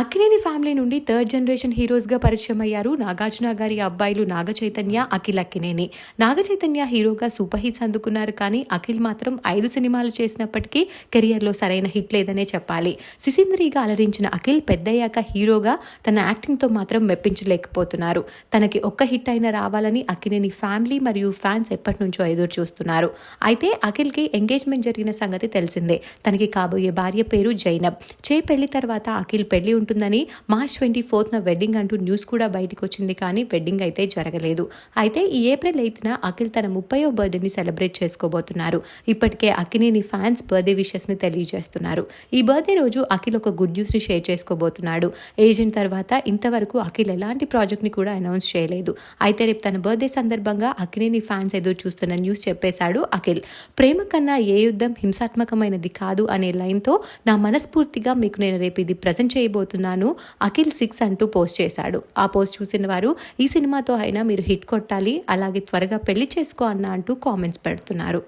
Akkineni family నుండి third generation హీరోస్గా పరిచయం అయ్యారు నాగార్జున గారి అబ్బాయిలు నాగ చైతన్య అఖిల్ అక్కినేని. నాగ చైతన్య హీరోగా సూపర్ హిట్స్ అందుకున్నారు కానీ అఖిల్ మాత్రం ఐదు సినిమాలు చేసినప్పటికీ కెరియర్లో సరైన హిట్ లేదనే చెప్పాలి. సిసింద్రీగా అలరించిన అఖిల్ పెద్దయ్యాక హీరోగా తన యాక్టింగ్తో మాత్రం మెప్పించలేకపోతున్నారు. తనకి ఒక్క హిట్ అయినా రావాలని అక్కినేని ఫ్యామిలీ మరియు ఫ్యాన్స్ ఎప్పటి నుంచో ఎదురు చూస్తున్నారు. అయితే అఖిల్కి ఎంగేజ్మెంట్ జరిగిన సంగతి తెలిసిందే. తనకి కాబోయే భార్య పేరు జైనబ్. చే పెళ్ళి తర్వాత అఖిల్ పెళ్ళి ఉంటుందని మార్చ్ ట్వంటీ ఫోర్త్న వెడ్డింగ్ అంటూ న్యూస్ కూడా బయటకు వచ్చింది కానీ వెడ్డింగ్ అయితే జరగలేదు. అయితే ఈ ఏప్రిల్ ఎయిత్న అఖిల్ తన ముప్పయో బర్త్డేని సెలబ్రేట్ చేసుకోబోతున్నారు. ఇప్పటికే అఖినేని ఫ్యాన్స్ బర్త్డే విషెస్ని తెలియజేస్తున్నారు. ఈ బర్త్డే రోజు అఖిల్ ఒక గుడ్ న్యూస్ని షేర్ చేసుకోబోతున్నాడు. ఏజెంట్ తర్వాత ఇంతవరకు అఖిల్ ఎలాంటి ప్రాజెక్ట్ని కూడా అనౌన్స్ చేయలేదు. అయితే రేపు తన బర్త్డే సందర్భంగా అక్కినేని ఫ్యాన్స్ ఎదురు చూస్తున్న న్యూస్ చెప్పేశాడు అఖిల్. ప్రేమ కన్నా ఏ యుద్ధం హింసాత్మకమైనది కాదు అనే లైన్తో నా మనస్ఫూర్తిగా మీకు నేను రేపు ఇది ప్రజెంట్ చేయబోతున్నాను. అఖిల్ సిక్స్ అంటూ పోస్ట్ చేశాడు. ఆ పోస్ట్ చూసిన వారు ఈ సినిమాతో అయినా మీరు హిట్ కొట్టాలి అలాగే త్వరగా పెళ్ళి చేసుకో అన్న అంటూ కామెంట్స్ పెడుతున్నారు.